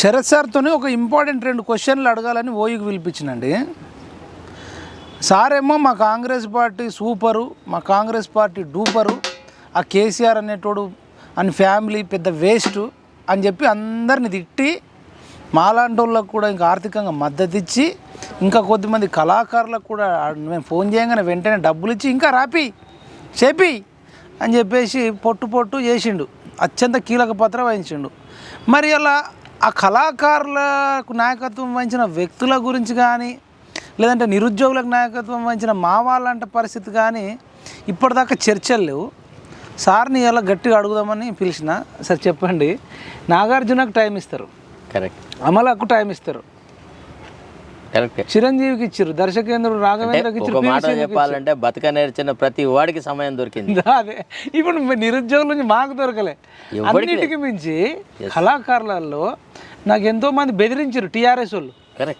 శరత్ సార్తోనే ఒక ఇంపార్టెంట్ రెండు క్వశ్చన్లు అడగాలని ఓయికి పిలిపించినండి. సార్ ఏమో మా కాంగ్రెస్ పార్టీ సూపరు మా కాంగ్రెస్ పార్టీ డూపరు ఆ కేసీఆర్ అనేటోడు అని ఫ్యామిలీ పెద్ద వేస్ట్ అని చెప్పి అందరిని తిట్టి మాలాంటి వాళ్ళకు కూడా ఇంకా ఆర్థికంగా మద్దతు ఇచ్చి ఇంకా కొద్దిమంది కళాకారులకు కూడా మేము ఫోన్ చేయగానే వెంటనే డబ్బులు ఇచ్చి ఇంకా రాపి చెప్పి అని చెప్పేసి పొట్టు పొట్టు చేసిండు. అత్యంత కీలక పాత్ర వహించిండు. మరి అలా ఆ కళాకారులకు నాయకత్వం వహించిన వ్యక్తుల గురించి కానీ లేదంటే నిరుద్యోగులకు నాయకత్వం వహించిన మా వాళ్ళంట పరిస్థితి కానీ ఇప్పటిదాకా చర్చలు లేవు. సార్ని ఇలా గట్టిగా అడుగుదామని పిలిచిన. సార్ చెప్పండి నాగార్జునకు టైం ఇస్తారు. కరెక్ట్. అమలకు టైం ఇస్తారు. కరెక్ట్. చిరంజీవికి ఇచ్చారు దర్శకేంద్రుడు రాఘవేంద్రకి ఒక ఇచ్చారు మాట చెప్పాలంటే బతక నేర్చిన ప్రతి వాడికి సమయం దొరికింది. అదే. ఇప్పుడు నిరుద్యోగుల నుంచి మాకు దొరకలే. అన్నిటికీ మించి కళాకారులలో నాకు ఎంతో మంది బెదిరించారు టీఆర్ఎస్ వాళ్ళు.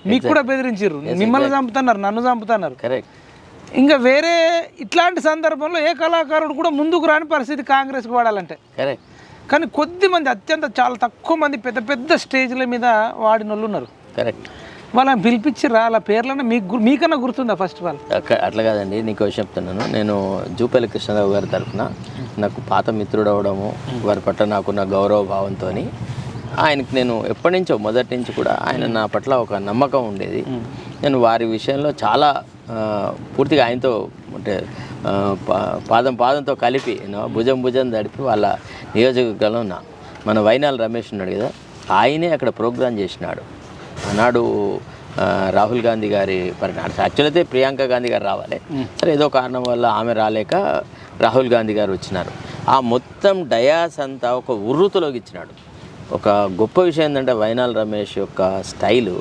మీకు కూడా బెదిరించారు మిమ్మల్ని చంపుతున్నారు నన్ను చంపుతున్నారు. కరెక్ట్ ఇంకా వేరే ఇట్లాంటి సందర్భంలో ఏ కళాకారుడు కూడా ముందుకు రాని పరిస్థితి కాంగ్రెస్కి వాడాలంటే. కరెక్ట్ కానీ కొద్ది మంది అత్యంత చాలా తక్కువ మంది పెద్ద పెద్ద స్టేజ్ల మీద వాడిన వాళ్ళు ఉన్నారు కరెక్ట్ వాళ్ళని పిలిపించిర్రా వాళ్ళ పేర్లన్నా మీకు మీకన్నా గుర్తుందా ఫస్ట్ అక్క- అట్లా కాదండి నీకు చెప్తున్నాను. నేను జూపల్లి కృష్ణరావు గారి తరఫున నాకు పాత మిత్రుడు అవడము వారి పట్ల నాకున్న గౌరవ భావంతో ఆయనకి నేను ఎప్పటి నుంచో మొదటి నుంచి కూడా ఆయన నా పట్ల ఒక నమ్మకం ఉండేది. నేను వారి విషయంలో చాలా పూర్తిగా ఆయనతో అంటే పాదం పాదంతో కలిపి భుజం భుజం తడిపి వాళ్ళ నియోజకవర్గంలో ఉన్నా మన వైనాల్ రమేష్ ఉన్నాడు కదా ఆయనే అక్కడ ప్రోగ్రాం చేసినాడు. ఆనాడు రాహుల్ గాంధీ గారి పరిణామం యాక్చువల్ అయితే ప్రియాంక గాంధీ గారు రావాలి. సరే ఏదో కారణం వల్ల ఆమె రాలేక రాహుల్ గాంధీ గారు వచ్చినారు. ఆ మొత్తం డయాస్ అంతా ఒక ఉర్రుతులోకి ఇచ్చినాడు. ఒక గొప్ప విషయం ఏంటంటే వైనాల్ రమేష్ యొక్క స్టైలు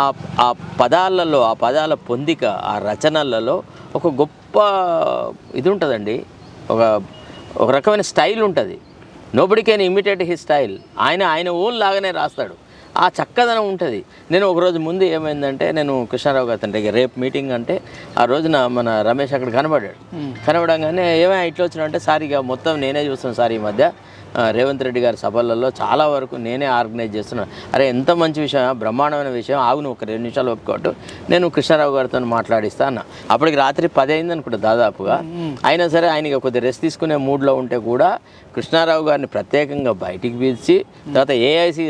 ఆ ఆ పదాలలో ఆ పదాల పొందిక ఆ రచనలలో ఒక గొప్ప ఇది ఉంటుందండి. ఒక ఒక రకమైన స్టైల్ ఉంటుంది. Nobody can imitate his style ఆయన ఆయన ఓన్ లాగానే రాస్తాడు. ఆ చక్కదనం ఉంటుంది. నేను ఒక రోజు ముందు ఏమైందంటే నేను కృష్ణారావు గారితో అంటే రేపు మీటింగ్ అంటే ఆ రోజున మన రమేష్ అక్కడ కనబడ్డాడు. కనబడంగానే ఏమైనా ఇట్లా వచ్చినా అంటే సార్ ఇక మొత్తం నేనే చూస్తాను సార్ ఈ మధ్య. రేవంత్ రెడ్డి గారి సభలలో చాలా వరకు నేనే ఆర్గనైజ్ చేస్తున్నాను. అరే ఎంత మంచి విషయం బ్రహ్మాండమైన విషయం. ఆగు నువ్వు ఒక రెండు నిమిషాలు ఒప్పుకోవట్టు. నేను కృష్ణారావు గారితో మాట్లాడిస్తా అన్న. అప్పటికి రాత్రి పది అయింది అనుకుంటా దాదాపుగా అయినా సరే ఆయన ఇక కొద్దిగా రెస్ట్ తీసుకునే మూడ్లో ఉంటే కూడా కృష్ణారావు గారిని ప్రత్యేకంగా బయటికి పిలిచి తర్వాత ఏఐసి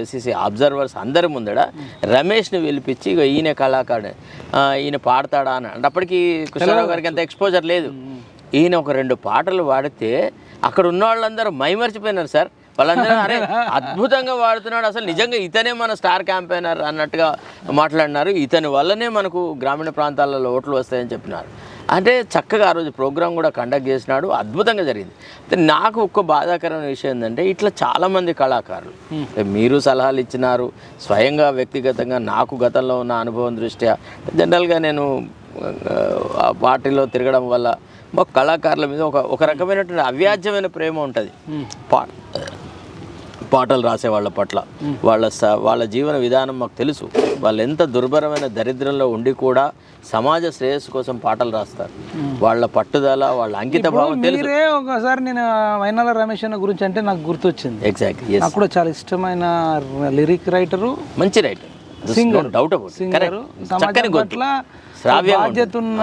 ఏసీసీ అబ్జర్వర్స్ అందరి ముందడ రమేష్ని పిలిపించి ఇక ఈయన కళాకారుడు ఈయన పాడతాడా అని అప్పటికి కృష్ణారావు గారికి అంత ఎక్స్పోజర్ లేదు. ఈయన ఒక రెండు పాటలు పాడితే అక్కడ ఉన్న వాళ్ళందరూ మైమర్చిపోయినారు సార్. వాళ్ళందరూ అరే అద్భుతంగా వాడుతున్నాడు. అసలు నిజంగా ఇతనే మన స్టార్ క్యాంపెయినర్ అన్నట్టుగా మాట్లాడినారు. ఇతని వల్లనే మనకు గ్రామీణ ప్రాంతాలలో ఓట్లు వస్తాయని చెప్పినారు. అంటే చక్కగా ఆ రోజు ప్రోగ్రామ్ కూడా కండక్ట్ చేసినాడు. అద్భుతంగా జరిగింది. అయితే నాకు ఒక్క బాధాకరమైన విషయం ఏంటంటే ఇట్లా చాలామంది కళాకారులు. మీరు సలహాలు ఇచ్చినారు. స్వయంగా వ్యక్తిగతంగా నాకు గతంలో ఉన్న అనుభవం దృష్ట్యా జనరల్గా నేను ఆ పార్టీలో తిరగడం వల్ల మా కళాకారుల మీద ఒక ఒక రకమైనటువంటి అవ్యాజ్యమైన ప్రేమ ఉంటుంది. పాటలు రాసే వాళ్ళ పట్ల. వాళ్ళ స వాళ్ళ జీవన విధానం మాకు తెలుసు. వాళ్ళు ఎంత దుర్భరమైన దరిద్రంలో ఉండి కూడా సమాజ శ్రేయస్సు కోసం పాటలు రాస్తారు. వాళ్ళ పట్టుదల వాళ్ళ అంకిత భావం తెలుసు. ఒకసారి నేను వైనాల రమేష్ అన్న గురించి అంటే నాకు గుర్తొచ్చింది. ఎగ్జాక్ట్ నాకు కూడా చాలా ఇష్టమైన లిరిక్ రైటరు మంచి రైట్ Singer. డౌట్ సింగరు సమాజం పట్ల బాధ్యత ఉన్న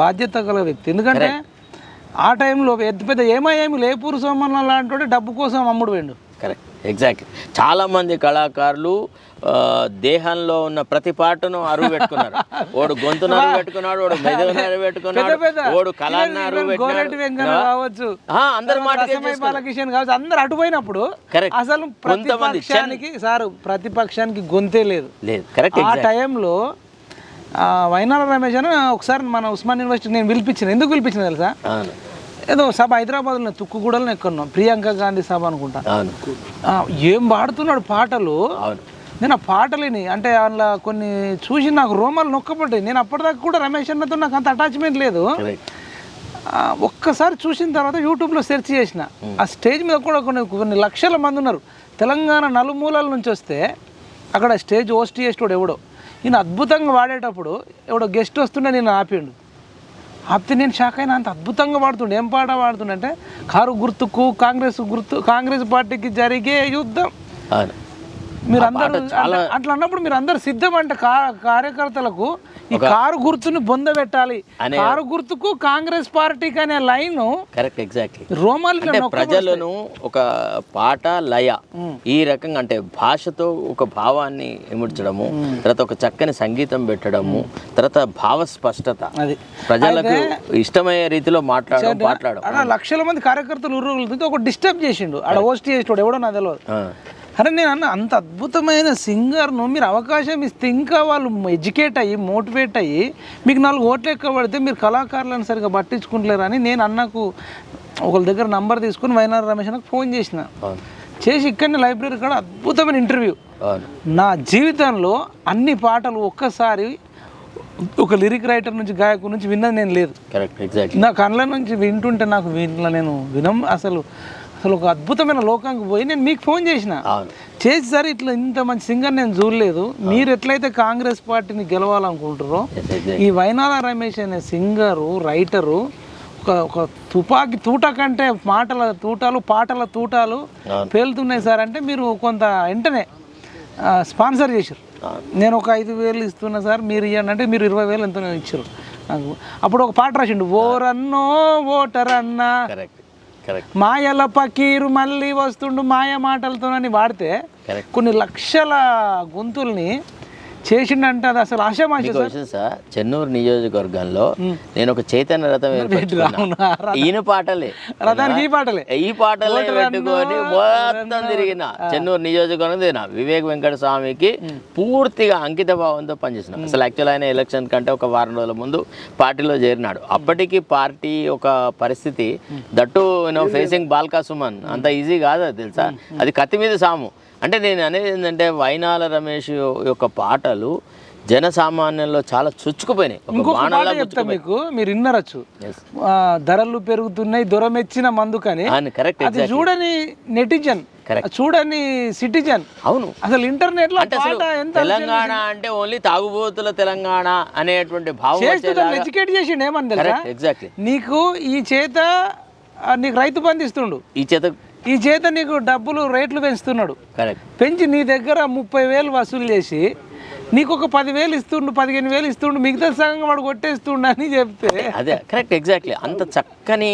బాధ్యత గల వ్యక్తి. ఎందుకంటే ఆ టైంలో పెద్ద పెద్ద ఏమో ఏమి లేపూరు సోమన్న లాంటి డబ్బు కోసం అమ్ముడు పోయిండు కరెక్ట్ ఎగ్జాక్ట్ చాలా మంది కళాకారులు దేహంలో ఉన్న ప్రతి పాటను అరువు పెట్టుకున్నారు. ఓడు గొంతును అరువు పెట్టుకున్నాడు ఓడు మెదడును అరువు పెట్టుకున్నాడు ఓడు కళాన్ని అరువు కావచ్చు. అందరి బాలకిషన్ కావచ్చు. అందరు అటుపోయినప్పుడు. అసలు ప్రతిపక్షానికి సారు ప్రతిపక్షానికి గొంతే లేదు. లేదు. కరెక్ట్ ఆ టైంలో వైనాల రమేష్ అని ఒకసారి మన ఉస్మాన్ యూనివర్సిటీ నేను పిలిపించిన. ఎందుకు పిలిపించిన తెలుసా? ఏదో సభ హైదరాబాద్లో తుక్కుగూడలో ఎక్కడున్నాం? ప్రియాంక గాంధీ సభ అనుకుంటా. ఏం పాడుతున్నాడు పాటలు? నేను ఆ పాటలేని అంటే అందులో కొన్ని చూసి నాకు రోమాలు నొక్కపడ్డాయి. నేను అప్పటిదాకా కూడా రమేష్ అన్నతో నాకు అంత అటాచ్మెంట్ లేదు. ఒక్కసారి చూసిన తర్వాత యూట్యూబ్లో సెర్చ్ చేసిన. ఆ స్టేజ్ మీద కూడా కొన్ని కొన్ని లక్షల మంది ఉన్నారు. తెలంగాణ నలుమూలల నుంచి వస్తే అక్కడ స్టేజ్ హోస్ట్ చేసేటోడు ఎవడో. ఈయన అద్భుతంగా వాడేటప్పుడు ఎవడో గెస్ట్ వస్తుండే నేను ఆపిండు. ఆపితే నేను షాక్ అయినా అంత అద్భుతంగా వాడుతుండే. ఏం పాట వాడుతుండే కారు గుర్తుకు కాంగ్రెస్ గుర్తు కాంగ్రెస్ పార్టీకి జరిగే యుద్ధం. మీరు అందరూ అట్లా అన్నప్పుడు మీరు అందరు సిద్ధం అంటే కార్యకర్తలకు ఈ కారు గుర్తుని బొంద పెట్టాలి. కారు గుర్తుకు కాంగ్రెస్ పార్టీకి అనే లైన్ కరెక్ట్ ఎగ్జాక్ట్లీ రోమాలు ప్రజలను ఒక పాట లయ ఈ రకంగా అంటే భాషతో ఒక భావాన్ని ఇముడ్చడము తర్వాత ఒక చక్కని సంగీతం పెట్టడము తర్వాత భావ స్పష్టత. అది. ప్రజలకు ఇష్టమయ్యే రీతిలో మాట్లాడడం మాట్లాడడం. లక్షల మంది కార్యకర్తలు ఒక డిస్టర్బ్ చేసిండు. ఆడ హోస్ట్ చేసేటోడు ఎవడో నాకు తెలియదు అరే నేను అన్న అంత అద్భుతమైన సింగర్ను మీరు అవకాశం ఇస్తే ఇంకా వాళ్ళు ఎడ్యుకేట్ అయ్యి మోటివేట్ అయ్యి మీకు నాలుగు ఓట్లు ఎక్కువ పడితే మీరు కళాకారులను సరిగా పట్టించుకుంటలేరని నేను అన్నకు ఒకళ్ళ దగ్గర నంబర్ తీసుకుని వైనార్ రమేష్ అన్నకు ఫోన్ చేసిన. చేసి ఇక్కడనే లైబ్రరీ కాడ అద్భుతమైన ఇంటర్వ్యూ. నా జీవితంలో అన్ని పాటలు ఒక్కసారి ఒక లిరిక్ రైటర్ నుంచి గాయకు నుంచి విన్నది నేను లేదు. నా కళ్ళ నుంచి వింటుంటే నాకు వీటిలో నేను వినం అసలు అసలు ఒక అద్భుతమైన లోకానికి పోయి నేను మీకు ఫోన్ చేసిన. చేసి సరే ఇట్లా ఇంత మంచి సింగర్ నేను చూడలేదు. మీరు ఎట్లయితే కాంగ్రెస్ పార్టీని గెలవాలనుకుంటారో. ఈ వైనాల రమేష్ అనే సింగరు రైటరు ఒక ఒక తుపాకి తూట కంటే మాటల తూటాలు పాటల తూటాలు. పేలుతున్నాయి సార్ అంటే మీరు కొంత వెంటనే స్పాన్సర్ చేశారు నేను ఒక ఐదు వేలు ఇస్తున్నా సార్ మీరు ఇవ్వండి అంటే మీరు ఇరవై వేలు ఎంతో ఇచ్చారు నాకు అప్పుడు ఒక పాట రాసిండు ఓరన్నో ఓటరన్నా మాయల పకీరు మళ్ళీ వస్తుండు మాయ మాటలతోనని వాడితే. కొన్ని లక్షల గొంతుల్ని చేసిండంటే అది అసలు ఆశమాష సార్? చెన్నూరు నియోజకవర్గంలో నేను ఒక చైతన్య రథం ఈయన పాటలే. రథానికి ఈ పాటలే. ఈ పాటలే పెట్టుకొని మొత్తం తిరిగిన చెన్నూరు నియోజకవర్గం తిరిగిన వివేక్ వెంకట స్వామికి పూర్తిగా అంకిత భావంతో పనిచేసిన అసలు యాక్చువల్ ఆయన ఎలక్షన్ కంటే ఒక వారం రోజుల ముందు పార్టీలో చేరినాడు. అప్పటికి పార్టీ ఒక పరిస్థితి that you know facing Balka Suman. అంత ఈజీ కాదు అది తెలుసా? అది కత్తి మీద సాము. అంటే నేను అనేది ఏంటంటే వైనాల రమేష్ యొక్క పాటలు జనసామాన్యంలో చాలా చొచ్చుకుపోయినాయి. ఇంకొక చెప్తా మీకు మీరు విన్నరచ్చు. ధరలు పెరుగుతున్నాయి దొరమెచ్చిన మందుకని అని కరెక్ట్ అది చూడని నెటిజన్. చూడని సిటిజన్. అవును. అసలు ఇంటర్నెట్లో తెలంగాణ అంటే ఓన్లీ తాగుబోతుల తెలంగాణ అనేటువంటి భావం ఎడ్యుకేట్ చేసిండు ఏమని కరెక్ట్ ఎగ్జాక్ట్లీ నీకు ఈ చేత నీకు రైతు బంధు ఇస్తుండు. ఈ చేత ఈ చేత నీకు డబ్బులు రేట్లు పెంచుతున్నాడు. కరెక్ట్ పెంచి నీ దగ్గర ముప్పై వేలు వసూలు చేసి నీకు ఒక పదివేలు ఇస్తుండు పదిహేను వేలు ఇస్తుండు మిగతా సగం వాడు కొట్టేస్తుండు అని చెప్తే. అదే కరెక్ట్ ఎగ్జాక్ట్లీ అంత చక్కని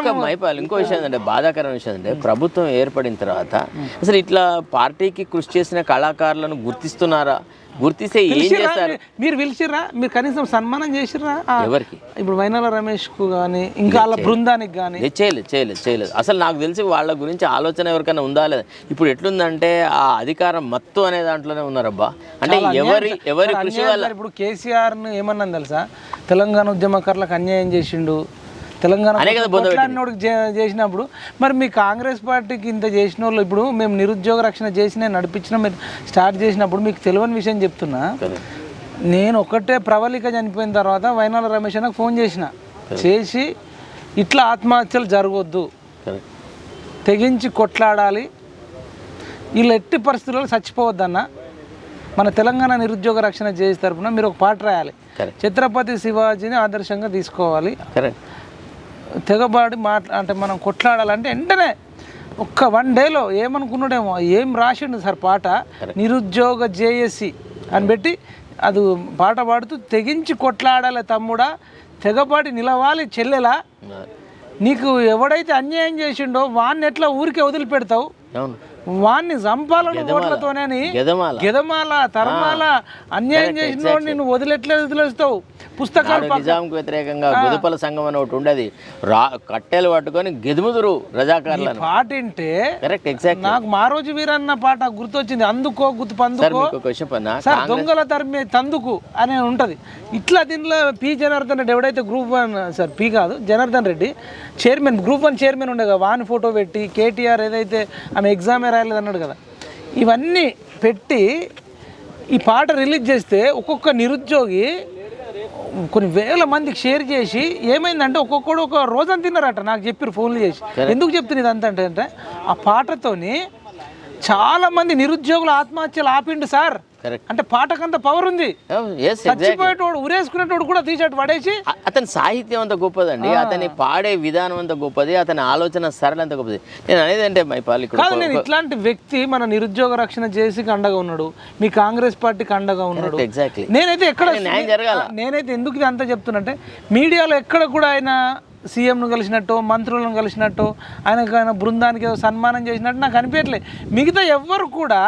ఒక మైపాల్ ఇంకో విషయం ఏంటంటే బాధాకరమైన విషయం ఏంటంటే ప్రభుత్వం ఏర్పడిన తర్వాత అసలు ఇట్లా పార్టీకి కృషి చేసిన కళాకారులను గుర్తిస్తున్నారా? గుర్తిస్తే ఏం? చేస్తారు? మీరు? పిలిచిర్రా? మీరు కనీసం సన్మానం చేసిర్రా? ఎవరికి? ఇప్పుడు వైనాల రమేష్కు కానీ ఇంకా వాళ్ళ బృందానికి కానీ లేదు, చేయలేదు చేయలేదు చేయలేదు. అసలు నాకు తెలిసి వాళ్ళ గురించి ఆలోచన ఎవరికైనా ఉందా లేదా? ఇప్పుడు ఎట్లుందంటే ఆ అధికారం మత్తు అనే దాంట్లోనే ఉన్నారబ్బా. అంటే ఎవరి ఎవరి కృషి వల్ల ఇప్పుడు కేసీఆర్ను ఏమన్నా తెలుసా? తెలంగాణ ఉద్యమకారులకు అన్యాయం చేసిండు. తెలంగాణ చేసినప్పుడు మరి మీ కాంగ్రెస్ పార్టీకి ఇంత చేసిన వాళ్ళు ఇప్పుడు మేము నిరుద్యోగ రక్షణ చేసిన నడిపించిన మీరు స్టార్ట్ చేసినప్పుడు మీకు తెలియని విషయం చెప్తున్నా. నేను ఒక్కటే ప్రవళిక చనిపోయిన తర్వాత వైనాల రమేష్ అన్నకు ఫోన్ చేసిన. చేసి ఇట్లా ఆత్మహత్యలు జరగొద్దు. Correct. తెగించి కొట్లాడాలి. వీళ్ళు ఎట్టి పరిస్థితుల్లో చచ్చిపోవద్దన్న. మన తెలంగాణ నిరుద్యోగ రక్షణ చేసే తరపున మీరు ఒక పాట రాయాలి. ఛత్రపతి శివాజీని ఆదర్శంగా తీసుకోవాలి. కరెక్ట్ తెగబాడి మాట్లా అంటే మనం కొట్లాడాలంటే వెంటనే ఒక్క వన్ డేలో ఏమనుకున్నాడేమో ఏం రాసిండు సార్ పాట? నిరుద్యోగ జేఏసి అని పెట్టి అది పాట పాడుతూ తెగించి కొట్లాడాలి తమ్ముడా తెగబాడి నిలవాలి చెల్లెలా. నీకు ఎవడైతే అన్యాయం చేసిండో వాన్ని ఎట్లా ఊరికే వదిలిపెడతావు? వాన్ని చంపాలను ఓట్లతోనే గెదమాల. గెదమాల తరమాల అన్యాయం చేసిన నిన్ను వదిలేట్లే వదిలేస్తావు. పుస్తకాలు నిజాంకు వ్యతిరేకంగా గుదుపల సంఘం అని ఒకటి ఉండేది. రా కట్టెలు పట్టుకొని గెదుముదురు రజాకారులను. పాట వింటే కరెక్ట్ ఎగ్జాక్ట్ నాకు మా రోజు వీరన్న పాట గుర్తొచ్చింది. అందుకో గుర్తు పందుకో. సార్ దొంగల తరిమే తందుకు అనే ఉంటది. ఇట్లా దీనిలో పి జనార్దన్ రెడ్డి ఎవడైతే గ్రూప్ వన్ సార్ పి కాదు Janardhan Reddy chairman group one chairman ఉండే కదా వాని ఫోటో పెట్టి కేటీఆర్ ఏదైతే ఆమె ఎగ్జామే రాయలేదు అన్నాడు కదా. ఇవన్నీ పెట్టి ఈ పాట రిలీజ్ చేస్తే ఒక్కొక్క నిరుద్యోగి కొన్ని వేల మందికి షేర్ చేసి ఏమైందంటే ఒక్కొక్కడు ఒక రోజని తిన్నారట నాకు చెప్పారు ఫోన్లు చేసి. ఎందుకు చెప్తున్నా ఇదంతా అంటే అంటే ఆ పాటతోని చాలా మంది నిరుద్యోగుల ఆత్మహత్యలు ఆపిండు సార్. అంటే పాటకంత పవర్ ఉంది. ఎస్ చచ్చిపోయేటోడు ఉరేసుకునేటోడు కూడా తీసేటి పడేసి అతని సాహిత్యం అంత గొప్పదండి. అతని పాడే విధానం అంత గొప్పది. అతని ఆలోచన సరళ అంత గొప్పది. నేను అనేది అంటే మైపాల్ నేను ఇట్లాంటి వ్యక్తి మన నిరుద్యోగ రక్షణ చేసి అండగా ఉన్నాడు. మీ కాంగ్రెస్ పార్టీకి అండగా ఉన్నాడు. ఎగ్జాక్ట్లీ నేనైతే ఎక్కడ న్యాయం జరగాల. నేనైతే ఎందుకు ఇది అంతా చెప్తున్నంటే మీడియాలో ఎక్కడ కూడా ఆయన సీఎంను కలిసినట్టు మంత్రులను కలిసినట్టు ఆయనకు ఆయన బృందానికి సన్మానం చేసినట్టు నాకు అనిపించట్లే. మిగతా ఎవ్వరు కూడా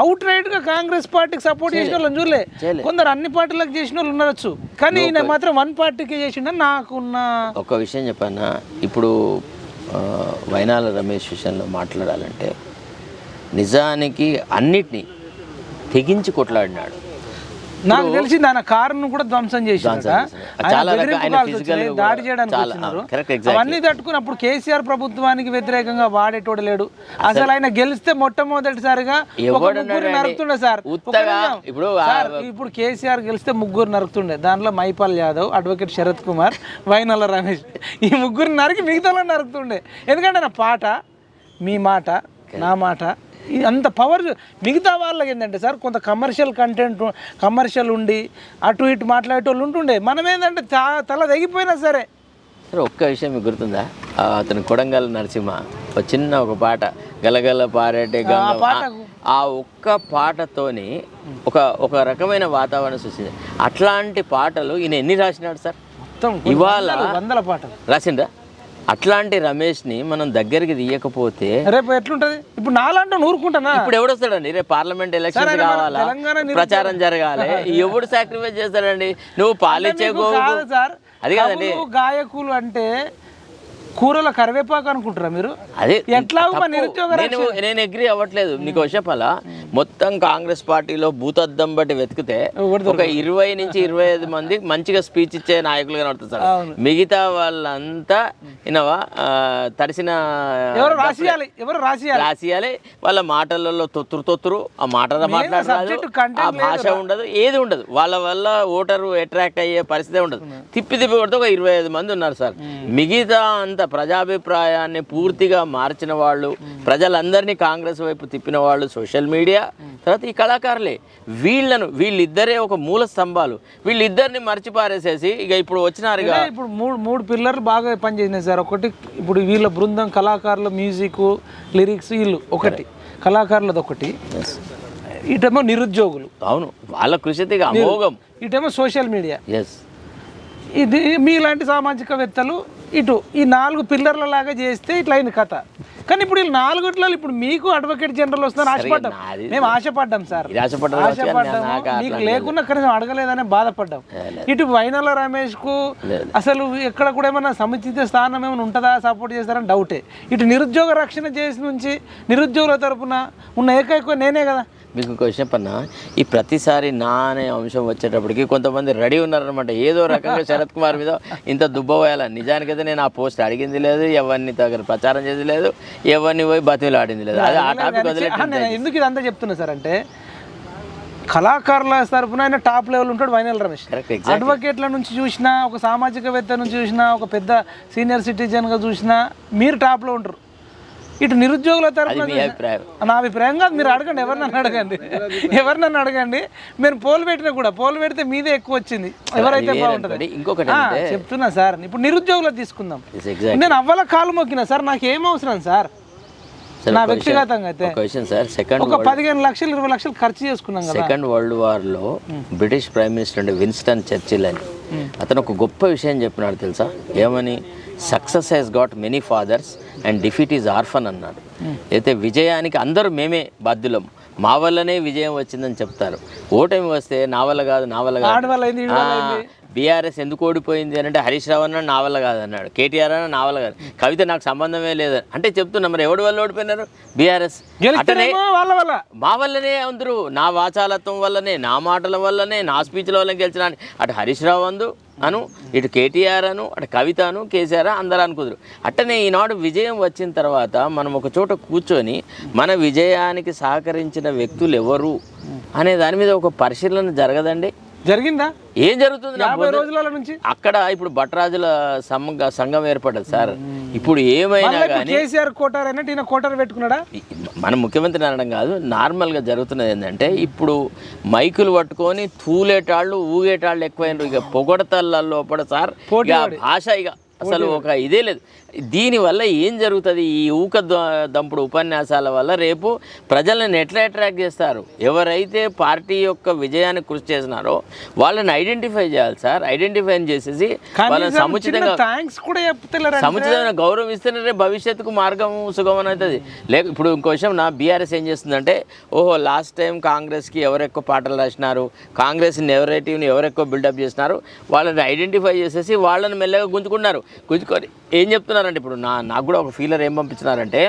అవుట్ రైట్గా కాంగ్రెస్ పార్టీకి సపోర్ట్ చేసిన వాళ్ళని చూడలే. కొందరు అన్ని పార్టీలకు చేసిన వాళ్ళు ఉండొచ్చు. కానీ ఈయన మాత్రం వన్ పార్టీకి చేసిండని నాకున్న ఒక విషయం చెప్పానా ఇప్పుడు వైనాల రమేష్ విషయంలో మాట్లాడాలంటే నిజానికి అన్నిటినీ తెగించి కొట్లాడినాడు. నాకు తెలిసింది ఆయన కారును కూడా ధ్వంసం గా దాడి చేయడానికి. అవన్నీ తట్టుకుని అప్పుడు కేసీఆర్ ప్రభుత్వానికి వ్యతిరేకంగా వాడేటోడు లేడు. అసలు ఆయన గెలిస్తే మొట్టమొదటిసారిగా? నరుకుతుండే సార్. ఇప్పుడు ఇప్పుడు కేసీఆర్ గెలిస్తే ముగ్గురు నరుకుతుండే. దాంట్లో మైపాల్ యాదవ్ అడ్వకేట్ శరత్ కుమార్ వైనల్ల రమేష్. ఈ ముగ్గురు నరికి మిగతా నరుకుతుండే. ఎందుకంటే నా పాట మీ మాట నా మాట అంత పవర్ మిగతా వాళ్ళకి ఏంటంటే సార్ కొంత కమర్షియల్ కంటెంట్ కమర్షియల్ ఉండి అటు ఇటు మాట్లాడేటోళ్ళు ఉంటుండే. మనం ఏంటంటే తల తెగిపోయినా సరే. సరే ఒక్క విషయం మీకు గుర్తుందా? అతను కొడంగల్ నరసింహ ఒక చిన్న ఒక పాట గలగల పారేటే ఆ ఒక్క పాటతోని ఒక ఒక రకమైన వాతావరణం సృష్టింది అట్లాంటి పాటలు ఈయన ఎన్ని రాసినాడు సార్? మొత్తం ఇవాళ వందలు- వందల పాటలు. రాసిండ్రా? అట్లాంటి రమేష్ని మనం దగ్గరికి తీయకపోతే రేపు ఎట్లుంటది? ఇప్పుడు నాలంటూ నూరుకుంటానా ఇప్పుడు ఎవడొస్తాడండి రేపు పార్లమెంట్ మన కావాలా? ప్రచారం జరగాలి. ఎవడు సాక్రిఫైస్ చేస్తాడండి? నువ్వు పాలిచ్చే గోవు అది కాదండి. గాయకులు అంటే కూరల కరివేపాకు అనుకుంటారా మీరు? అదే ఎట్లా నిరుద్యోగ నేను నేను అగ్రి అవ్వట్లేదు. నీకు చెప్పాలా? మొత్తం కాంగ్రెస్ పార్టీలో భూతద్దం బట్టి వెతికితే ఒక ఇరవై నుంచి ఇరవై ఐదు మంది మంచిగా స్పీచ్ ఇచ్చే నాయకులు కనబడుతుంది సార్. మిగతా వాళ్ళంతా ఇనవా తడిసిన ఎవరు రాసియాలి? ఎవరు రాసియాలి? రాసియాలి. వాళ్ళ మాటలలో తొత్తురు తొత్తురు ఆ మాటలో మాట్లాడరాదు ఆ భాష ఉండదు ఏది ఉండదు. వాళ్ళ వల్ల ఓటరు అట్రాక్ట్ అయ్యే పరిస్థితి ఉండదు. తిప్పి తిప్పి కొడితే ఒక ఇరవై ఐదు మంది ఉన్నారు సార్. మిగతా అంత ప్రజాభిప్రాయాన్ని పూర్తిగా మార్చిన వాళ్ళు ప్రజలందరినీ కాంగ్రెస్ వైపు తిప్పిన వాళ్ళు సోషల్ మీడియా తర్వాత ఈ కళాకారులే. వీళ్ళను వీళ్ళిద్దరే ఒక మూల స్తంభాలు. వీళ్ళిద్దరిని మర్చిపారేసేసి ఇక ఇప్పుడు వచ్చినారుగా అంటే ఇప్పుడు మూడు మూడు పిల్లర్లు బాగా పనిచేసినాయి సార్. ఒకటి ఇప్పుడు వీళ్ళ బృందం కళాకారుల మ్యూజిక్ లిరిక్స్ వీళ్ళు ఒకటి. కళాకారులది ఒకటి. ఇటేమో నిరుద్యోగులు. అవును వాళ్ళ కృషి అయితే ఇక అమోఘం. ఇటేమో సోషల్ మీడియా. ఎస్ ఇది మీలాంటి సామాజికవేత్తలు ఇటు ఈ నాలుగు పిల్లర్ల లాగా చేస్తే ఇట్లా అయింది కథ. కానీ ఇప్పుడు ఈ నాలుగుట్లో ఇప్పుడు మీకు అడ్వకేట్ జనరల్ వస్తుందని ఆశపడ్డాం. మేము ఆశపడ్డాం సార్. మీకు లేకున్నా కనీసం అడగలేదనే బాధపడ్డాం. ఇటు వైనల రమేష్కు అసలు ఎక్కడ కూడా ఏమైనా సముచిత స్థానం ఏమైనా ఉంటుందా సపోర్ట్ చేస్తారని డౌటే ఇటు నిరుద్యోగ రక్షణ చేసి నుంచి నిరుద్యోగుల తరపున ఉన్న ఏకైక నేనే కదా. మీకు విషయం పన్నా ఈ ప్రతిసారి నా అనే అంశం వచ్చేటప్పటికి కొంతమంది రెడీ ఉన్నారనమాట ఏదో రకంగా శరత్ కుమార్ మీద ఇంత దుబ్బపోయాల నిజానికైతే నేను ఆ పోస్ట్ అడిగింది లేదు ఎవరిని దగ్గర ప్రచారం చేసి లేదు ఎవరిని పోయి బతిలు ఆడింది లేదు అది ఆ టాపిక్ వదిలే ఆ, నేను ఎందుకు ఇదంతా చెప్తున్నా సార్ అంటే కళాకారుల తరపున ఆయన టాప్ లెవెల్ ఉంటాడు వైనల్ రమేష్. అడ్వకేట్ల నుంచి చూసినా ఒక సామాజికవేత్త నుంచి చూసినా ఒక పెద్ద సీనియర్ సిటిజన్గా చూసినా మీరు టాప్లో ఉంటారు. ఇటు నిరుద్యోగుల అభిప్రాయం. నా అభిప్రాయం కాదు మీరు అడగండి ఎవరు నన్ను అడగండి. ఎవరు నన్ను అడగండి. మీరు పోల్ పెట్టినా కూడా పోల్ పెడితే మీదే ఎక్కువ వచ్చింది. ఎవరైతే వేరే బాగుంటుంది. ఇంకొకటి చెప్తున్నా సార్ ఇప్పుడు నిరుద్యోగులు తీసుకుందాం. నేను అవ్వల కాలు మొక్కినా సార్ నాకు ఏం అవసరం సార్? నా వ్యక్తిగతంగా అయితే. సార్ సెకండ్ ఒక పదిహేను లక్షలు ఇరవై లక్షలు ఖర్చు చేసుకున్నాం సెకండ్ వరల్డ్ వార్లో బ్రిటిష్ ప్రైమ్ మినిస్టర్ అంటే విన్స్టన్ చర్చిల్ అని. అతను ఒక గొప్ప విషయం చెప్పినాడు తెలుసా? ఏమని? Success has got many fathers and defeat is orphan అన్నాడు. అయితే విజయానికి అందరూ మేమే బాధ్యులం. మా వల్లనే విజయం వచ్చిందని చెప్తారు. ఓటమి వస్తే నా వల్ల కాదు నా వల్ల కాదు. బీఆర్ఎస్ ఎందుకు ఓడిపోయింది అని అంటే హరీష్ రావు అన్న నా వల్ల కాదు అన్నాడు కేటీఆర్ అన్న నా వల్ల కాదు. కవిత నాకు సంబంధమే లేదు. అంటే చెప్తున్నా మరి ఎవడి వల్ల ఓడిపోయినారు? బీఆర్ఎస్. వాళ్ళ వల్ల. మా వల్లనే అందరూ నా వాచాలత్వం వల్లనే నా మాటల వల్లనే నా స్పీచ్ల వల్ల గెలిచిన అటు హరీష్ రావు అందు అను ఇటు కేటీఆర్ అను అటు కవిత అను కేసీఆర్ అందరూ అనుకుదురు. అట్టనే ఈనాడు విజయం వచ్చిన తర్వాత మనం ఒక చోట కూర్చొని మన విజయానికి సహకరించిన వ్యక్తులు ఎవరు? అనే దాని మీద ఒక పరిశీలన జరగదండి. జరిగిందా? ఏం జరుగుతుంది యాభై రోజుల నుంచి? అక్కడ ఇప్పుడు భట్రాజుల సంఘ సంఘం ఏర్పడ్డది సార్. ఇప్పుడు ఏమైనా కేసీఆర్ కోటార్ అయినట్టు ఈయన కోటార్ పెట్టుకున్నాడా? మన ముఖ్యమంత్రి అనడం కాదు నార్మల్గా జరుగుతున్నది ఏంటంటే ఇప్పుడు మైకులు పట్టుకొని తూలేటాళ్ళు ఊగేటాళ్ళు ఎక్కువైన ఇక పొగడతల లోపల సార్. భాష ఇక అసలు ఒక ఇదే లేదు. దీనివల్ల ఏం జరుగుతుంది? ఈ ఊక దంపుడు ఉపన్యాసాల వల్ల రేపు ప్రజలను ఎట్లా అట్రాక్ట్ చేస్తారు. ఎవరైతే పార్టీ యొక్క విజయానికి కృషి చేసినారో వాళ్ళని ఐడెంటిఫై చేయాలి సార్. ఐడెంటిఫై చేసేసి వాళ్ళని సముచితంగా థ్యాంక్స్ కూడా సముచితమైన గౌరవం ఇస్తేనే రేపు భవిష్యత్తుకు మార్గం సుగమం అవుతుంది. లేక ఇప్పుడు ఇంకో విషయం నా బీఆర్ఎస్ ఏం చేస్తుందంటే ఓహో లాస్ట్ టైం కాంగ్రెస్కి ఎవరు ఎక్కువ పాటలు రాసినారు కాంగ్రెస్ నెవరేటివ్ని ఎవరు ఎక్కువ బిల్డప్ చేసినారు వాళ్ళని ఐడెంటిఫై చేసేసి వాళ్ళని మెల్లగా గుంజుకున్నారు. గుంజుకొని ఏం చెప్తున్నారంటే ఇప్పుడు నా నాకు కూడా ఒక ఫీలర్ ఏం పంపించినారంటే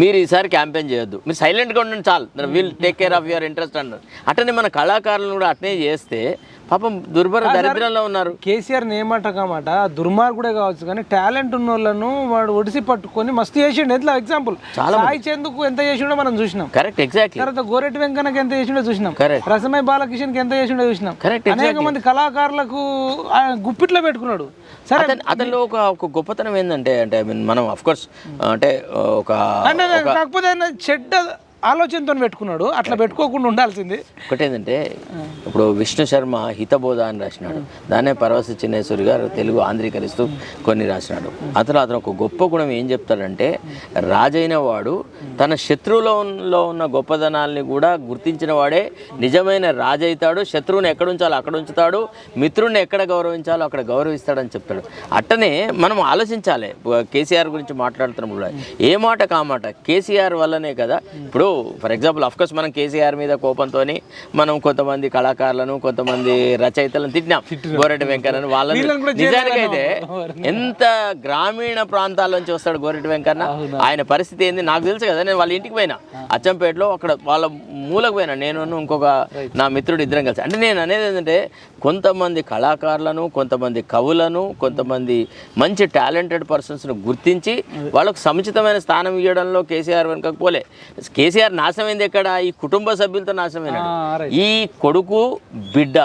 మీరు ఈసారి క్యాంపెయిన్ చేయొద్దు. మీరు సైలెంట్గా ఉండండి చాలు. Will take care of your interest అన్నారు. అట్లనే మన కళాకారులను కూడా అట్నే చేస్తే పాపం దుర్భర దరిద్రంలో ఉన్నారు. కేసీఆర్ నేమాట కామాట దుర్మార్గుడే కావచ్చు కానీ టాలెంట్ ఉన్న వాళ్ళను వాడు ఒడిసి పట్టుకొని మస్తు చేసిండు. ఎట్లా ఎగ్జాంపుల్. సాయి చందుకు ఎంత చేసిండో మనం చూసినాం. కరెక్ట్ ఎగ్జాక్ట్లీ తర్వాత గోరెటి వెంకన్నకి ఎంత చేసిండో చూసినాం. Correct. రసమై బాలకిషన్కి ఎంత చేసిండో చూసినాం. Correct, అనేక మంది కళాకారులకు గుప్పిట్లో పెట్టుకున్నాడు. సరే అతను అతనిలో ఒక ఒక గొప్పతనం ఏంటంటే అంటే ఐ మీన్ మనం అఫ్ కోర్స్ అంటే ఒక కాకపోతే చెడ్డ ఆలోచనతో పెట్టుకున్నాడు. అట్లా పెట్టుకోకుండా ఉండాల్సింది. ఒకటి ఏంటంటే ఇప్పుడు విష్ణు శర్మ హితబోధ అని రాసినాడు. దాన్నే పరవశ చిన్నేశ్వరి గారు తెలుగు ఆంధ్రీకరిస్తూ కొన్ని రాసినాడు. అతను అతను ఒక గొప్ప గుణం ఏం చెప్తాడంటే రాజైన వాడు తన శత్రువులో ఉన్న- గొప్పదనాల్ని కూడా గుర్తించిన వాడే. నిజమైన రాజు అవుతాడు. శత్రువుని ఎక్కడ ఉంచాలో అక్కడ ఉంచుతాడు. మిత్రుడిని ఎక్కడ గౌరవించాలో అక్కడ గౌరవిస్తాడని చెప్తాడు. అట్టనే మనం ఆలోచించాలి. కేసీఆర్ గురించి మాట్లాడుతున్నప్పుడు కూడా. ఏ మాట? కామాట కేసీఆర్ వల్లనే కదా. ఇప్పుడు ఫర్ ఎగ్జాంపుల్ కోర్స్ మనం కేసీఆర్ మీద కోపంతో మనం కొంతమంది కళాకారులను కొంతమంది రచయితలను తిట్టినాం. గోరెడ్డి వెంకన్న వాళ్ళని అయితే ఎంత గ్రామీణ ప్రాంతాల నుంచి వస్తాడు గోరెడ్డి వెంకన్న? ఆయన పరిస్థితి ఏంది? నాకు తెలుసు కదా నేను వాళ్ళ ఇంటికి పోయినా. అచ్చంపేటలో అక్కడ వాళ్ళ మూలకు పోయినా. నేను ఇంకొక నా మిత్రుడు ఇద్దరం కలిసి. అంటే నేను అనేది ఏంటంటే కొంతమంది కళాకారులను కొంతమంది కవులను కొంతమంది మంచి టాలెంటెడ్ పర్సన్స్ను గుర్తించి వాళ్ళకు సముచితమైన స్థానం ఇవ్వడంలో కేసీఆర్ వెనుక పోలే. కేసీఆర్ నాశనమైంది ఎక్కడ? ఈ కుటుంబ సభ్యులతో నాశనమైనాడు రైట్. ఈ కొడుకు బిడ్డ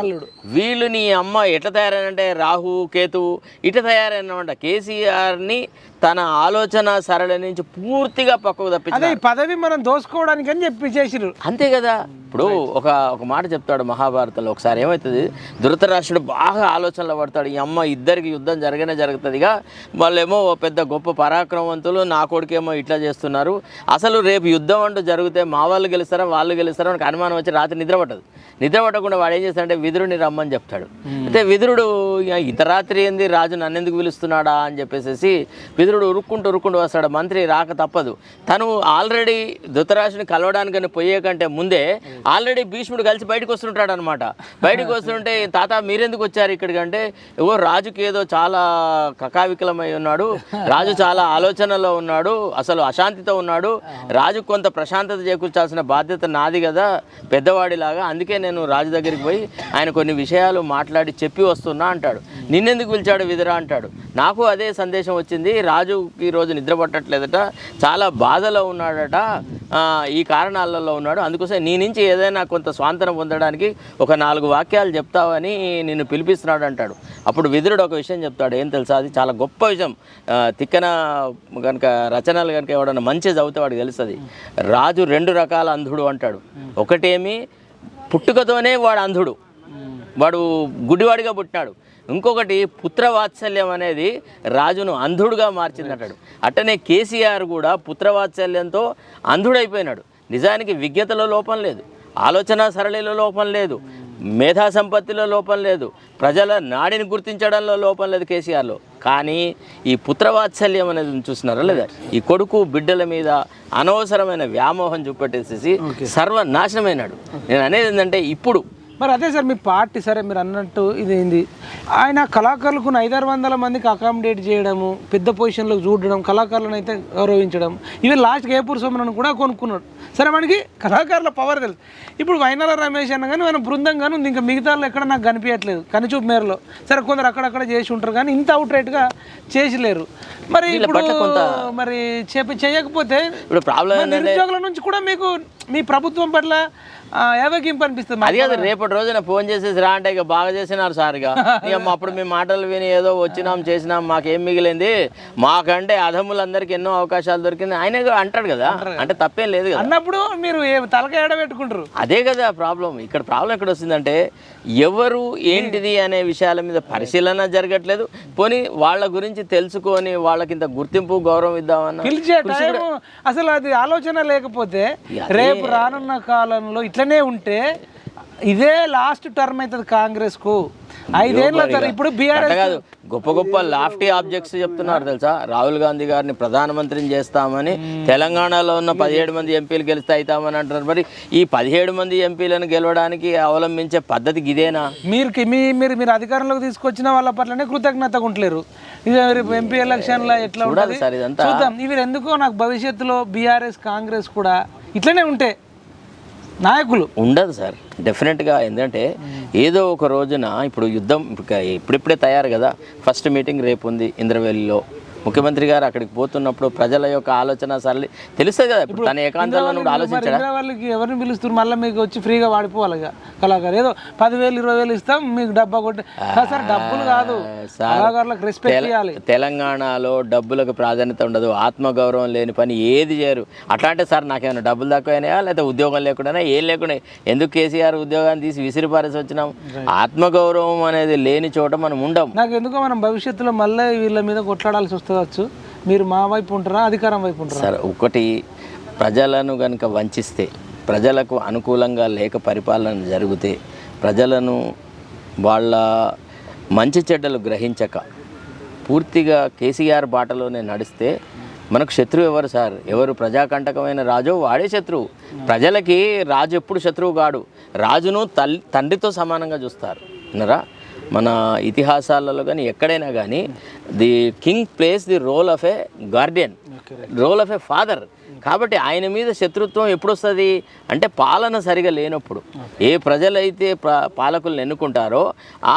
అల్లుడు. వీళ్ళు నీ అమ్మ ఎట్లా తయారైనంటే రాహు కేతువు ఇట్లా తయారైనమాట కేసీఆర్ని తన ఆలోచన సరళి నుంచి పూర్తిగా పక్కకు తప్పించారు ఈ పదవి మనం దోసుకోవడానికి అని చెప్పి చేసిరు అంతే కదా? ఇప్పుడు ఒక ఒక మాట చెప్తాడు మహాభారతంలో ఒకసారి ఏమవుతుంది ధృతరాష్ట్రుడు బాగా ఆలోచనలో పడతాడు. ఈ అమ్మ ఇద్దరికి యుద్ధం జరగనే జరుగుతుందిగా. వాళ్ళేమో ఓ పెద్ద గొప్ప పరాక్రమవంతులు నా కొడుకేమో ఇట్లా చేస్తున్నారు. అసలు రేపు యుద్ధం అంటూ జరిగితే మా వాళ్ళు గెలుస్తారా వాళ్ళు గెలుస్తారా అని అనుమానం వచ్చి రాత్రి నిద్ర పట్టదు. నిద్ర పట్టకుండా వాడు ఏం చేస్తాడంటే విదురుని రమ్మని చెప్తాడు. అయితే విదురుడు "ఇక ఇంత రాత్రి ఏంది? రాజు నన్ను ఎందుకు పిలుస్తున్నాడా? అని చెప్పేసి విదురుడు ఉరుక్కుంటూ ఉరుక్కుంటూ వస్తాడు. మంత్రి రాక తప్పదు. తను ఆల్రెడీ ధృతరాష్ట్రుని కలవడానికని పోయే కంటే ముందే ఆల్రెడీ భీష్ముడు కలిసి బయటకు వస్తుంటాడు అనమాట బయటకు వస్తుంటే తాత మీరెందుకు వచ్చారు ఇక్కడికి? అంటే ఏవో రాజుకి ఏదో చాలా కకావికలమై ఉన్నాడు. రాజు చాలా ఆలోచనలో ఉన్నాడు. అసలు అశాంతితో ఉన్నాడు. రాజు కొంత ప్రశాంతత చేకూర్చాల్సిన బాధ్యత నాది కదా పెద్దవాడిలాగా. అందుకే నేను రాజు దగ్గరికి పోయి ఆయన కొన్ని విషయాలు మాట్లాడి చెప్పి వస్తున్నా అంటాడు. నిన్నెందుకు పిలిచాడు విదురా అంటాడు. నాకు అదే సందేశం వచ్చింది. రాజు రాజు ఈరోజు నిద్ర పట్టట్లేదట చాలా బాధలో ఉన్నాడట. ఈ కారణాలలో ఉన్నాడు. అందుకోసం నీ నుంచి ఏదైనా కొంత స్వాంతనం పొందడానికి ఒక నాలుగు వాక్యాలు చెప్తావని నిన్ను పిలిపిస్తున్నాడు అంటాడు. అప్పుడు విదురుడు ఒక విషయం చెప్తాడు. ఏం తెలుసా? అది చాలా గొప్ప విషయం. తిక్కన కనుక రచనలు కనుక ఎవడన్నా మంచి చదివితే వాడికి తెలుస్తుంది. రాజు రెండు రకాల అంధుడు అంటాడు. ఒకటేమి? పుట్టుకతోనే వాడు అంధుడు. వాడు గుడ్డివాడిగా పుట్టినాడు. ఇంకొకటి పుత్రవాత్సల్యం అనేది రాజును అంధుడుగా మార్చిందంటాడు. అట్టనే కేసీఆర్ కూడా పుత్రవాత్సల్యంతో అంధుడైపోయినాడు. నిజానికి విజ్ఞతలో లోపం లేదు ఆలోచన సరళిలో లోపం లేదు మేధా సంపత్తిలో లోపం లేదు ప్రజల నాడిని గుర్తించడంలో లోపం లేదు కేసీఆర్లో. కానీ ఈ పుత్రవాత్సల్యం అనేది చూస్తున్నారా లేదా? ఈ కొడుకు బిడ్డల మీద అనవసరమైన వ్యామోహం చూపెట్టేసేసి సర్వనాశనమైనాడు. నేను అనేది ఏంటంటే ఇప్పుడు మరి అదే సార్ మీ పార్టీ సరే మీరు అన్నట్టు ఇది ఏంది ఆయన కళాకారులకు ఐదారు వందల మందికి అకామిడేట్ చేయడము పెద్ద పొజిషన్లో చూడడం కళాకారులను అయితే గౌరవించడం. ఈవెన్ లాస్ట్కి ఏ పురుషమని కూడా కొనుక్కున్నాడు. సరే మనకి కళాకారుల పవర్ తెలుసు. ఇప్పుడు వైనాల రమేష్ అన్న కానీ మన బృందం కానీ ఉంది. ఇంకా మిగతా వాళ్ళు ఎక్కడ నాకు కనిపించట్లేదు. కనిచూపు మేరలో. సరే కొందరు అక్కడక్కడ చేసి ఉంటారు కానీ ఇంత అవుట్ రైట్గా చేసిలేరు. మరి ఇప్పుడు మరి చేయకపోతే ఇప్పుడు ప్రాబ్లం నిరుద్యోగుల నుంచి కూడా మీకు మీ ప్రభుత్వం పట్ల ఏవగింపు అనిపిస్తుంది అది కాదు రేపటి రోజున ఫోన్ చేసేసి రా అంటే ఇక బాగా చేసినారు సార్ ఇక. మా అప్పుడు మేము మాటలు విని ఏదో వచ్చినాం చేసినాం మాకేం మిగిలింది? మాకంటే అధములందరికీ ఎన్నో అవకాశాలు దొరికింది. ఆయన అంటాడు కదా. అంటే తప్పేం లేదు కదా. అన్నప్పుడు మీరు తలక ఏడబెట్టుకుంటారు అదే కదా ప్రాబ్లం ఇక్కడ ప్రాబ్లం ఎక్కడ వస్తుందంటే ఎవరు ఏంటిది అనే విషయాల మీద పరిశీలన జరగట్లేదు. పోనీ వాళ్ళ గురించి తెలుసుకొని వాళ్ళకి ఇంత గుర్తింపు గౌరవం ఇద్దామన్న పిలిచే టైం అసలు అది ఆలోచన లేకపోతే రేపు రానున్న కాలంలో ఇట్లనే ఉంటే ఇదే లాస్ట్ టర్మ్ అవుతుంది కాంగ్రెస్కు ఐదేళ్ళ ఇప్పుడు బీఆర్ఎస్ కాదు. గొప్ప గొప్ప లాఫ్టీ ఆబ్జెక్ట్స్ చెప్తున్నారు తెలుసా? రాహుల్ గాంధీ గారిని ప్రధానమంత్రిని చేస్తామని తెలంగాణలో ఉన్న పదిహేడు మంది ఎంపీలు గెలిస్తే అవుతామని అంటున్నారు. మరి ఈ పదిహేడు మంది ఎంపీలను గెలవడానికి అవలంబించే పద్ధతి ఇదేనా? మీరు మీ మీరు మీరు అధికారంలోకి తీసుకొచ్చిన వాళ్ళ పట్లనే కృతజ్ఞతగా ఇది రేపు ఎంపీ ఎలక్షన్లో ఎట్లా చూడాలి ఉంటుంది? సార్ ఇదంతా. చూద్దాం. ఇవి ఎందుకో నాకు భవిష్యత్తులో బీఆర్ఎస్ కాంగ్రెస్ కూడా ఇట్లనే ఉంటాయి నాయకులు. ఉండదు సార్. డెఫినెట్గా ఎందుకంటే ఏదో ఒక రోజున ఇప్పుడు యుద్ధం ఇప్పుడు ఇప్పుడిప్పుడే తయారు కదా. ఫస్ట్ మీటింగ్ రేపు ఉంది ఇంద్రవెల్లిలో. ముఖ్యమంత్రి గారు అక్కడికి పోతున్నప్పుడు ప్రజల యొక్క ఆలోచన సరళి తెలుస్తుంది కదా ఇప్పుడు తన ఏకాంతంలో ఆలోచించడా? వాళ్ళకి ఎవరిని పిలుస్తారు మళ్ళీ మీకు వచ్చి ఫ్రీగా వాడిపోవాలి కళాకారు. ఏదో పదివేలు ఇరవై వేలు ఇస్తాం మీకు డబ్బా కొట్టి సార్ డబ్బులు కాదు. కళాకారులకు రెస్పెక్ట్ ఇవ్వాలి తెలంగాణలో డబ్బులకు ప్రాధాన్యత ఉండదు ఆత్మగౌరవం లేని పని ఏది చేయరు. అట్లా అంటే సార్ నాకేమైనా డబ్బులు తక్కువైనాయా లేకపోతే ఉద్యోగం లేకుండా ఏం లేకుండా ఎందుకు కేసీఆర్ ఉద్యోగాన్ని తీసి విసిరి పారేసి వచ్చినాం ఆత్మగౌరవం అనేది లేని చోట మనం ఉండం. నాకు ఎందుకో మనం భవిష్యత్తులో మళ్ళీ వీళ్ళ మీద కొట్లాడాల్సి వస్తుంది. మీరు మా వైపు ఉంటారా అధికారం వైపు ఉంటారా? సరే ఒకటి ప్రజలను కనుక వంచిస్తే ప్రజలకు అనుకూలంగా లేక పరిపాలన జరిగితే ప్రజలను వాళ్ళ మంచి చెడ్డలు గ్రహించక పూర్తిగా కేసీఆర్ బాటలోనే నడిస్తే మనకు శత్రువు ఎవరు సార్? ఎవరు ప్రజాకంటకమైన రాజు? వాడే శత్రువు. ప్రజలకి రాజు ఎప్పుడు శత్రువు కాడు. రాజును తల్లి తండ్రితో సమానంగా చూస్తారు. వినరా? మన ఇతిహాసాలలో కానీ ఎక్కడైనా కానీ the king plays the role of a guardian role of a father. కాబట్టి ఆయన మీద శత్రుత్వం ఎప్పుడు వస్తుంది అంటే పాలన సరిగా లేనప్పుడు. ఏ ప్రజలైతే ప్ర పాలకులను ఎన్నుకుంటారో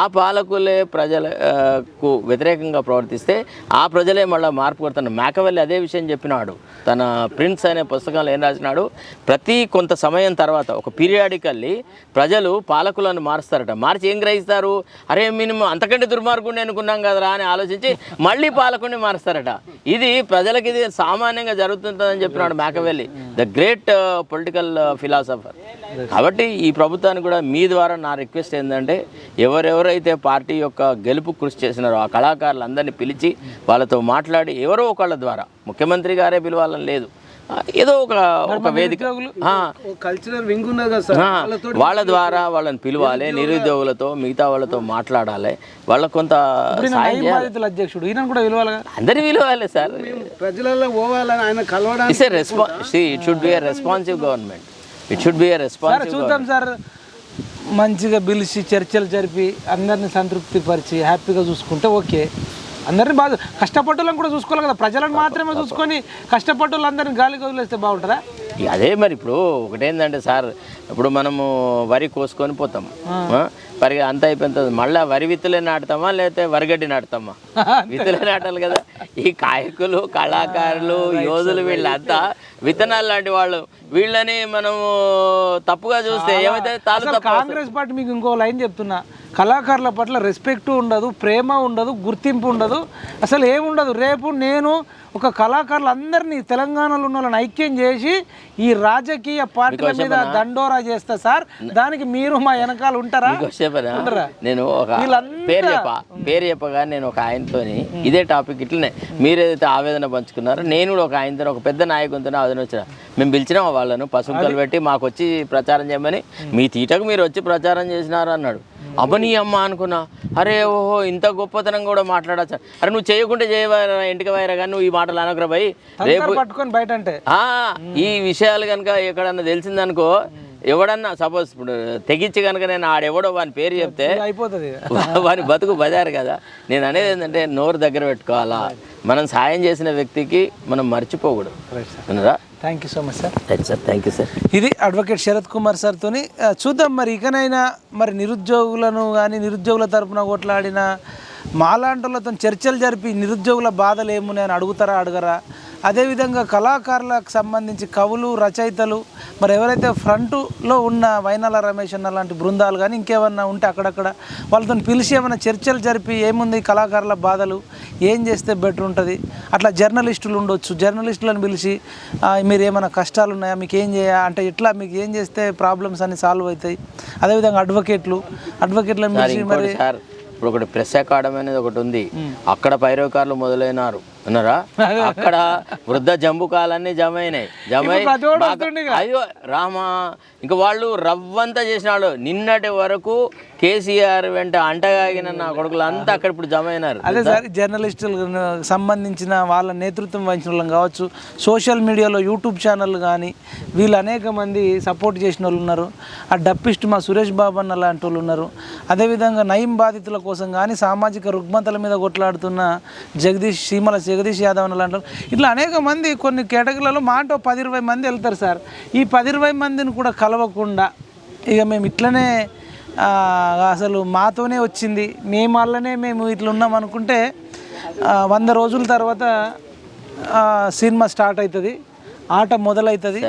ఆ పాలకులే ప్రజలకు వ్యతిరేకంగా ప్రవర్తిస్తే ఆ ప్రజలే మళ్ళీ మార్పు కొడుతున్నారు మేకవల్లి అదే విషయం చెప్పినాడు. తన ప్రిన్స్ అనే పుస్తకంలో ఏం రాసినాడు? ప్రతి కొంత సమయం తర్వాత ఒక పీరియాడికల్లీ ప్రజలు పాలకులను మారుస్తారట. మార్చి ఏం గ్రహిస్తారు? అరే మినిమం అంతకంటే దుర్మార్గుడిని అనుకున్నాం కదరా అని ఆలోచించి మళ్ళీ పాలకుడిని మారుస్తారట. ఇది ప్రజలకి ఇది సామాన్యంగా జరుగుతుందని చెప్పినాడు Machiavelli the great political philosopher కాబట్టి ఈ ప్రభుత్వానికి కూడా మీ ద్వారా నా రిక్వెస్ట్ ఏంటంటే ఎవరెవరైతే పార్టీ యొక్క గెలుపు కృషి చేసినారో ఆ కళాకారులందరినీ పిలిచి వాళ్ళతో మాట్లాడి ఎవరో ఒకళ్ళ ద్వారా ముఖ్యమంత్రి గారే పిలవాలని లేదు. ఏదో ఒక ఒక వేదిక. కల్చరల్ వింగ్ ఉన్నది కదా సార్. వాళ్ళ ద్వారా వాళ్ళని పిలవాలి నిరుద్యోగులతో మిగతా వాళ్ళతో మాట్లాడాలి. వాళ్ళకు కొంత అధ్యక్షుడు ఈయన కూడా పిలవాలి కదా అందరి పిలవాలి సార్. ప్రజలలో పోవాలని ఆయన కలవడానికి a response it should be responsive government it should be సరే రెస్పాన్సివ్ చూద్దాం సార్. మంచిగా పిలిచి చర్చలు జరిపి అందరిని సంతృప్తి పరిచి హ్యాపీగా చూసుకుంటే ఓకే. అందరిని బాగా కష్టపడ్డోళ్ళని కూడా చూసుకోవాలి కదా. ప్రజలను మాత్రమే చూసుకొని కష్టపడ్డోళ్ళందరినీ గాలికి వదిలేస్తే బాగుంటుందా? అదే మరి ఇప్పుడు ఒకటేందంటే సార్ ఇప్పుడు మనము వరి కోసుకొని పోతాం? వరి అంత తర్వాత మళ్ళీ వరి విత్తులే నాటుతామా లేకపోతే వరిగడ్డి నాటుతామా? విత్తులే నాటాలి కదా. ఈ కాయకులు కళాకారులు యోధులు వీళ్ళంతా విత్తనాలు లాంటి వాళ్ళు. వీళ్ళని మనము తప్పుగా చూస్తే ఏమైతే కాంగ్రెస్ పార్టీ మీకు ఇంకో లైన్ చెప్తున్నా. కళాకారుల పట్ల రెస్పెక్ట్ ఉండదు ప్రేమ ఉండదు గుర్తింపు ఉండదు. అసలు ఏముండదు. రేపు నేను ఒక కళాకారులు అందరినీ తెలంగాణలో ఉన్న వాళ్ళని ఐక్యం చేసి ఈ రాజకీయ పార్టీల మీద దండోరా చేస్తా సార్. దానికి మీరు మా వెనకాల ఉంటారా? నేను ఒక పేరు చెప్ప. పేరు చెప్పగా నేను ఒక ఆయనతోని ఇదే టాపిక్ ఇట్లనే. మీరు ఏదైతే ఆవేదన పంచుకున్నారో నేను కూడా ఒక ఆయనతో ఒక పెద్ద నాయకునితో ఆవేదన వచ్చిన. మేము పిలిచినాం వాళ్ళను పసుపుకలు పెట్టి మాకు వచ్చి ప్రచారం చేయమని. మీ తీటకు మీరు వచ్చి ప్రచారం చేసినారు అన్నాడు అబ్బని అమ్మ అనుకున్నా. అరే ఓహో ఇంత గొప్పతనం కూడా మాట్లాడచ్చా? అరే నువ్వు చేయకుంటే చేయవారా ఇంటికి పోయారా కానీ నువ్వు ఈ మాటలు అనకురా భయ్. రేపు పట్టుకొని బయట అంటే ఆ, ఈ విషయాలు కనుక ఎక్కడన్నా తెలిసిందనుకో ఎవడన్నా సపోజ్ ఇప్పుడు తెగించి కనుక నేను ఆడెవడో వాని పేరు చెప్తే అయిపోతుంది వాని బతుకు బజారు కదా. నేను అనేది ఏంటంటే నోరు దగ్గర పెట్టుకోవాలా. మనం సాయం చేసిన వ్యక్తికి మనం మర్చిపోకూడదు. Thank you so much sir right sir thank you sir ఇది అడ్వకేట్ శరత్ కుమార్ సార్తోని చూద్దాం మరి ఇకనైనా మరి నిరుద్యోగులను కానీ నిరుద్యోగుల తరపున కొట్లాడిన మాలాంటోళ్ళతో చర్చలు జరిపి నిరుద్యోగుల బాధలు ఏమున్నాయని అడుగుతారా అడగరా? అదేవిధంగా కళాకారులకు సంబంధించి కవులు రచయితలు మరి ఎవరైతే ఫ్రంట్లో ఉన్న వైనాల రమేష్ అన్న లాంటి బృందాలు కానీ ఇంకేమన్నా ఉంటే అక్కడక్కడ వాళ్ళతో పిలిచి ఏమైనా చర్చలు జరిపి ఏముంది కళాకారుల బాధలు ఏం చేస్తే బెటర్ ఉంటుంది? అట్లా జర్నలిస్టులు ఉండొచ్చు. జర్నలిస్టులను పిలిచి "ఆ, మీరు ఏమైనా కష్టాలు ఉన్నాయా మీకు ఏం చేయ అంటే ఎట్లా మీకు ఏం చేస్తే ప్రాబ్లమ్స్ అన్ని సాల్వ్ అవుతాయి? అదేవిధంగా అడ్వకేట్లు అడ్వకేట్లను పిలిచి సార్ ఇప్పుడు ఒకటి ప్రెస్ అకాడమీ అనేది ఒకటి ఉంది. అక్కడ పైరోకారులు మొదలైనారు. విన్నారా అక్కడ వృద్ధ జంబుకాలన్నీ జమ అయినాయి జమ అయ్యో రామా. ఇంకా వాళ్ళు రవ్వంతా చేసినాడు నిన్నటి వరకు కేసీఆర్ వెంట అంటగాగిన నా కొడుకులు అంతా అక్కడ ఇప్పుడు జమ అయినారు అదే సార్ జర్నలిస్టులకు సంబంధించిన వాళ్ళ నేతృత్వం వహించిన వాళ్ళం కావచ్చు సోషల్ మీడియాలో యూట్యూబ్ ఛానల్ కానీ వీళ్ళు అనేక మంది సపోర్ట్ చేసిన వాళ్ళు ఉన్నారు. ఆ డప్పిస్ట్ మా సురేష్ బాబు అన్న లాంటి వాళ్ళు ఉన్నారు. అదేవిధంగా నయం బాధితుల కోసం కానీ సామాజిక రుగ్మతల మీద కొట్లాడుతున్న జగదీష్ సీమల జగదీష్ యాదవ్ అని అంటారు ఇట్లా అనేక మంది కొన్ని కేటగిరీలలో మాట పది ఇరవై మంది వెళ్తారు సార్. ఈ పది ఇరవై మందిని కూడా కలవకుండా ఇక మేము ఇట్లనే అసలు మాతోనే వచ్చింది. మేము వల్లనే మేము ఇట్లా ఉన్నాం అనుకుంటే వంద రోజుల తర్వాత సినిమా స్టార్ట్ అవుతుంది. ఆట మొదలవుతుంది.